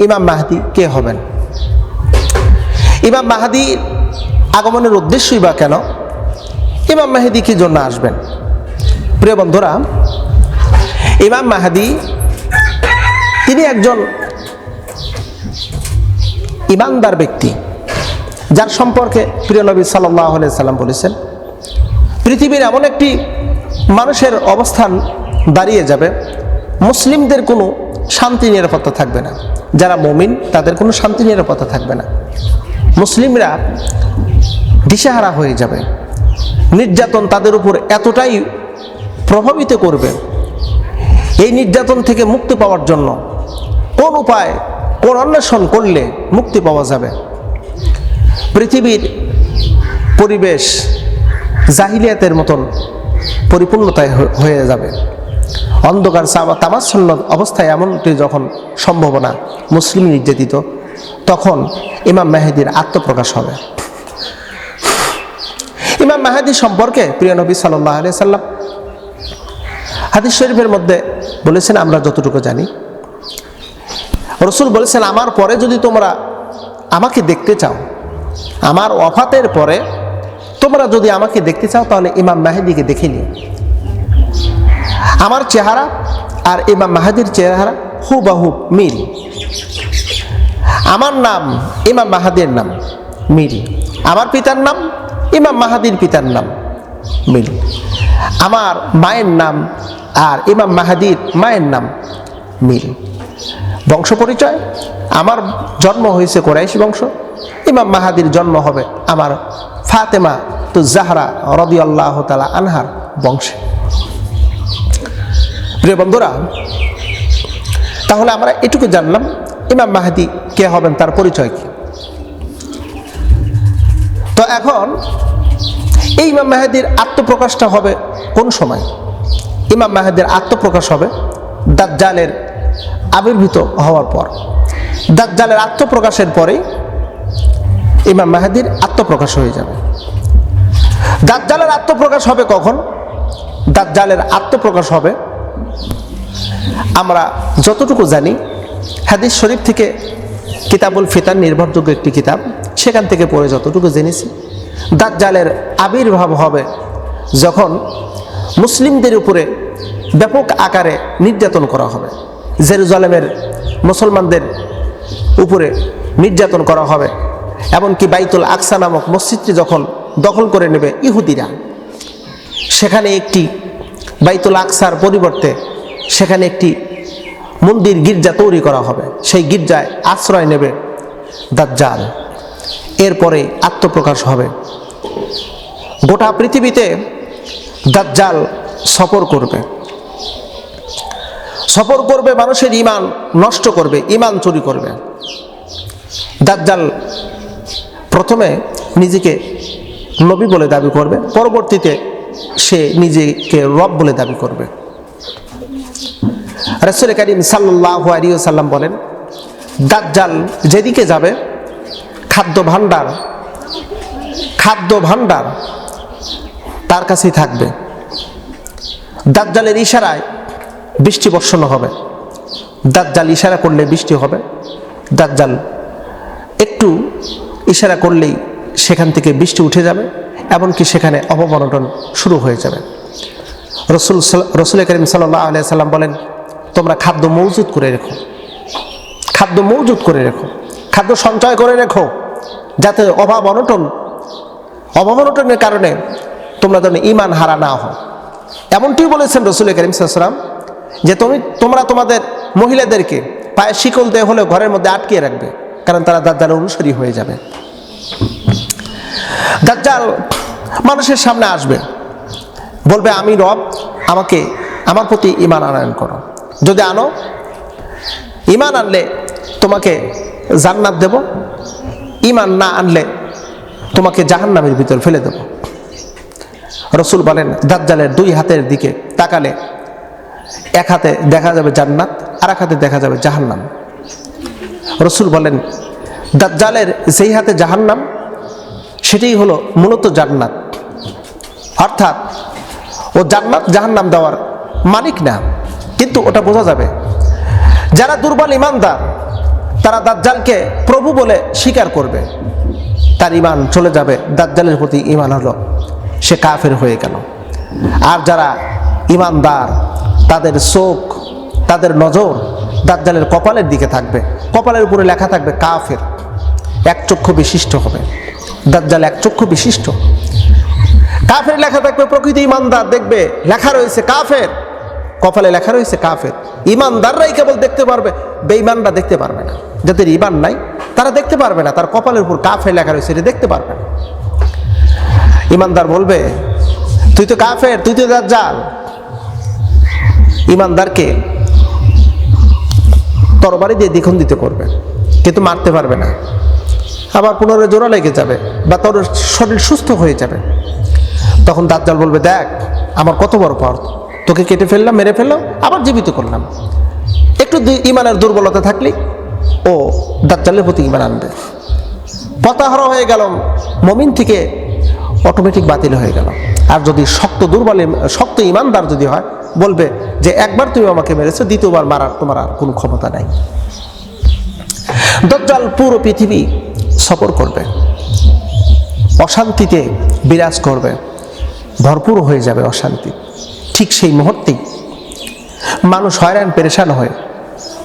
ইমাম মাহাদি কে হবেন? ইমাম মাহাদি আগমনের উদ্দেশ্যই বা কেন? ইমাম মাহাদি কি জন্য আসবেন? প্রিয় বন্ধুরা, ইমাম মাহাদি তিনি একজন ইমানদার ব্যক্তি, যার সম্পর্কে প্রিয় নবী সাল্লাহ সাল্লাম বলেছেন, পৃথিবীর এমন একটি মানুষের অবস্থান দাঁড়িয়ে যাবে, মুসলিমদের কোনো শান্তি, নিরাপত্তা থাকবে না। যারা মমিন, তাদের কোনো শান্তি, নিরাপত্তা থাকবে না। মুসলিমরা দিশেহারা হয়ে যাবে। নির্যাতন তাদের উপর এতটাই প্রভাবিত করবে, এই নির্যাতন থেকে মুক্তি পাওয়ার জন্য কোন উপায়, কোন অন্বেষণ করলে মুক্তি পাওয়া যাবে? পৃথিবীর পরিবেশ জাহিলিয়াতের মতন পরিপূর্ণতায় হয়ে যাবে। অন্ধকার তামাচ্ছন্ন অবস্থায় এমনটি যখন সম্ভাবনা মুসলিম নির্যাতিত, তখন ইমাম মেহেদির আত্মপ্রকাশ হবে। ইমাম মেহেদি সম্পর্কে প্রিয় নবী সাল্লাহ আলিয়া সাল্লাম হাদিস শরীফের মধ্যে বলেছেন, আমরা যতটুকু জানি। রসুল বলেছেন, আমার পরে যদি তোমরা আমাকে দেখতে চাও, আমার অফাতের পরে তোমরা যদি আমাকে দেখতে চাও, তাহলে ইমাম মাহেদিকে দেখে নিও। আমার চেহারা আর ইমাম মাহাদির চেহারা হুবাহু মিল। আমার নাম ইমাম মাহাদির নাম মিল। আমার পিতার নাম ইমাম মাহাদির পিতার নাম মিল। আমার মায়ের নাম আর ইমাম মাহাদির মায়ের নাম মিল। বংশ পরিচয়, আমার জন্ম হয়েছে কোরাইশ বংশ, ইমাম মাহাদির জন্ম হবে আমার ফাতেমা তো জাহরা রবি আল্লাহ তালা আনহার বংশে। প্রিয় বন্ধুরা, তাহলে আমরা এটুকু জানলাম, ইমাম মাহাদি কে হবেন, তার পরিচয় কি? তো এখন, এই ইমাম মাহাদির আত্মপ্রকাশটা হবে কোন সময়? ইমাম মাহাদির আত্মপ্রকাশ হবে দাজ্জালের আবির্ভূত হওয়ার পর। দাজ্জালের আত্মপ্রকাশের পরেই ইমাম মাহাদির আত্মপ্রকাশ হয়ে যাবে। দাজ্জালের আত্মপ্রকাশ হবে কখন? দাজ্জালের আত্মপ্রকাশ হবে আমরা যতটুকু জানি, হাদিস শরীফ থেকে কিতাবুল ফিতান নির্ভরযোগ্য একটি কিতাব। সেখান থেকে পড়ে যতটুকু জেনেছি। দাজ্জালের আবির্ভাব হবে যখন মুসলিমদের উপরে ব্যাপক আকারে নির্যাতন করা হবে। জেরুজালেমের মুসলমানদের উপরে নির্যাতন করা হবে। এমনকি বাইতুল আকসা নামক মসজিদটি যখন দখল করে নেবে ইহুদিরা, সেখানে একটি বাইতুল আকসার পরিবর্তে সেখানে একটি মন্দির, গির্জা তৈরি করা হবে। সেই গির্জায় আশ্রয় নেবে দাজ্জাল। এরপরে আত্মপ্রকাশ হবে। গোটা পৃথিবীতে দাজ্জাল সফর করবে। সফর করবে, মানুষের ইমান নষ্ট করবে ইমান চুরি করবে। দাজ্জাল প্রথমে নিজেকে নবী বলে দাবি করবে, পরবর্তীতে সে নিজেকে রব বলে দাবি করবে। রসুল করিম সাল্লাহ আলিয়া সাল্লাম বলেন, দাজ্জাল যেদিকে যাবে, খাদ্য ভাণ্ডার খাদ্য ভাণ্ডার তার কাছেই থাকবে। দাজ্জালের ইশারায় বৃষ্টি বর্ষণ হবে। দাজ্জাল ইশারা করলে বৃষ্টি হবে। দাজ্জাল একটু ইশারা করলেই সেখান থেকে বৃষ্টি উঠে যাবে। এমনকি সেখানে অপমনটন শুরু হয়ে যাবে। রসুল রসুল করিম সাল্লাহ আলিয়া সাল্লাম বলেন, তোমরা খাদ্য মজুত করে রেখো। খাদ্য মজুত করে রেখো। খাদ্য সঞ্চয় করে রেখো। যাতে অভাব অনটন অভাব অনটনের কারণে তোমরা যেন ইমান হারা না হও। এমনটিও বলেছেন রসুল করিম সাল্লাম যে তুমি, তোমরা তোমাদের মহিলাদেরকে পায়ে শিকল দিয়ে হলেও ঘরের মধ্যে আটকিয়ে রাখবে, কারণ তারা দাজ্জালের অনুসারী হয়ে যাবে। দাজ্জাল মানুষের সামনে আসবে। বলবে, আমি রব, আমাকে, আমার প্রতি ইমান আনয়ন করো। যদি আনো ইমান আনলে তোমাকে জান্নাত দেব। ইমান না আনলে তোমাকে জাহান্নামের ভিতর ফেলে দেব। রসুল বলেন, দাজ্জালের দুই হাতের দিকে তাকালে এক হাতে দেখা যাবে জান্নাত আর এক হাতে দেখা যাবে জাহান্নাম। রসুল বলেন, দাজ্জালের যেই হাতে জাহান্নাম সেটাই হলো মূলত জান্নাত। অর্থাৎ ও জান্নাত জাহান্নাম দেওয়ার মালিক না, কিন্তু ওটা বোঝা যাবে। যারা দুর্বল ইমানদার, তারা দাজ্জালকে প্রভু বলে স্বীকার করবে। তার ইমান চলে যাবে, দাজ্জালের প্রতি ইমান হলো সে কাফের হয়ে গেল। আর যারা ইমানদার, তাদের চোখ তাদের নজর দাজ্জালের কপালের দিকে থাকবে। কপালের উপরে লেখা থাকবে কাফের। এক চক্ষু বিশিষ্ট হবে। দাজ্জাল এক চক্ষু বিশিষ্ট। কাফের লেখা থাকবে, প্রকৃতি ইমানদার দেখবে, লেখা রয়েছে কাফের। কপালে লেখা রয়েছে কাফের। ইমানদাররাই কেবল দেখতে পারবে, বেঈমানরা দেখতে পারবে না। যাদের ইমান নাই, তারা দেখতে পারবে না। তার কপালের উপর কাফের লেখা রয়েছে এটা দেখতে পারবে না। ইমানদার বলবে, তুই তো কাফের, তুই তো দাজ্জাল। ইমানদারকে তরবারি দিয়ে দ্বিখণ্ডিত করবে। কিন্তু মারতে পারবে না। আবার পুনরায় জোড়া লেগে যাবে বা তোর শরীর সুস্থ হয়ে যাবে। তখন দাজ্জাল বলবে, দেখ, আমার কত বড় পাওয়ার তোকে কেটে ফেললাম, মেরে ফেললাম, আবার জীবিত করলাম। একটু ইমানের দুর্বলতা থাকলে, ও দাজ্জালের প্রতি ইমান আনবে। পতাহরা হয়ে গেল, মমিন থেকে অটোমেটিক বাতিল হয়ে গেল। আর যদি শক্ত দুর্বল শক্ত ইমানদার যদি হয়, বলবে যে, একবার তুমি আমাকে মেরেছো, দ্বিতীয়বার মারার তোমার আর কোনো ক্ষমতা নাই। দজ্জাল পুরো পৃথিবী সফর করবে। অশান্তিতে বিরাজ করবে। ভরপুর হয়ে যাবে অশান্তি। ঠিক সেই মুহূর্তেই মানুষ হয়রান, পেরেশান হয়ে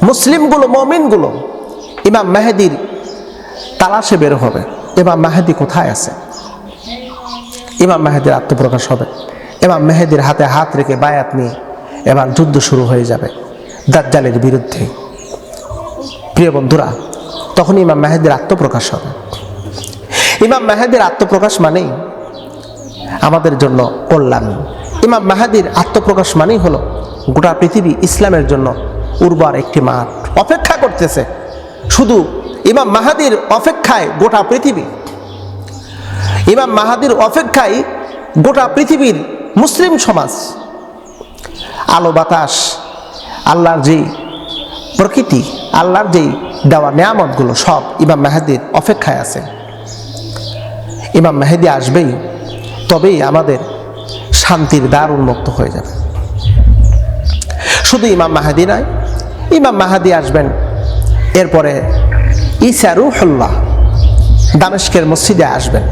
মুসলিমগুলো, মমিনগুলো, ইমাম মেহেদির তালাশে বের হবে। ইমাম মাহেদি কোথায় আছে? ইমাম মাহেদির আত্মপ্রকাশ হবে। ইমাম মেহেদির হাতে হাত রেখে বায়াত নিয়ে এবার যুদ্ধ শুরু হয়ে যাবে। দাজ্জালের বিরুদ্ধে। প্রিয় বন্ধুরা তখন ইমাম মাহেদির আত্মপ্রকাশ হবে। ইমাম মাহেদির আত্মপ্রকাশ মানেই আমাদের জন্য কল্যাণ। ইমাম মাহাদির আত্মপ্রকাশ মানেই হলো গোটা পৃথিবী ইসলামের জন্য উর্বর একটি মাঠ অপেক্ষা করতেছে। শুধু ইমাম মাহাদির অপেক্ষায় গোটা পৃথিবী। ইমাম মাহাদির অপেক্ষায় গোটা পৃথিবীর মুসলিম সমাজ। আলো বাতাস, আল্লাহর যেই প্রকৃতি, আল্লাহর যেই দেওয়া নিয়ামতগুলো সব ইমাম মেহেদির অপেক্ষায় আছে। ইমাম মেহেদি আসবেই, তবেই আমাদের শান্তির দ্বার উন্মুক্ত হয়ে যাবে। শুধু ইমাম মাহাদি নয়, ইমাম মাহাদি আসবেন, এরপরে ঈসা রুহুল্লাহ দামেস্কের মসজিদে আসবেন।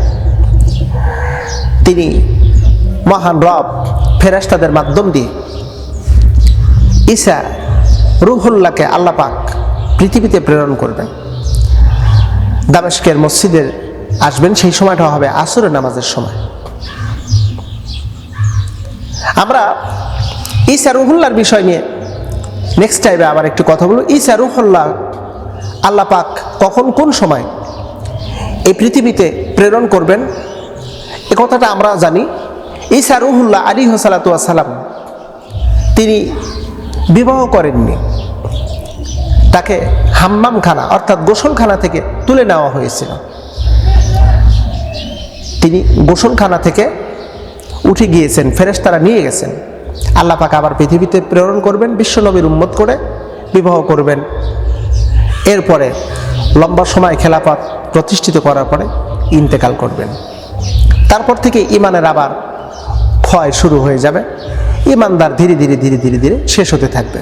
তিনি মহান রব ফেরাস্তাদের মাধ্যম দিয়ে ঈসা রুহুল্লাহকে আল্লাপাক পৃথিবীতে প্রেরণ করবেন। দামেস্কের মসজিদের আসবেন, সেই সময়টা হবে আসরের নামাজের সময়। আমরা ঈসা রুহুল্লার বিষয় নিয়ে নেক্সট টাইমে আবার একটু কথা বলব। ঈসা রুহুল্লাহ আল্লাহ পাক কখন কোন সময় এই পৃথিবীতে প্রেরণ করবেন, এ কথাটা আমরা জানি। ঈসা রুহুল্লাহ আলী সালাম তিনি বিবাহ করেননি। তাকে হাম্মামখানা অর্থাৎ গোসলখানা থেকে তুলে নেওয়া হয়েছিল। তিনি গোসলখানা থেকে উঠে গিয়েছেন, ফেরেশতারা নিয়ে গেছেন। আল্লাহ আবার পৃথিবীতে প্রেরণ করবেন, বিশ্বনবীর উম্মত করে বিবাহ করবেন। এরপরে লম্বা সময় খেলাফত প্রতিষ্ঠিত করার পরে ইন্তেকাল করবেন। তারপর থেকে ইমানের আবার ক্ষয় শুরু হয়ে যাবে। ইমানদার ধীরে ধীরে ধীরে ধীরে ধীরে শেষ হতে থাকবে।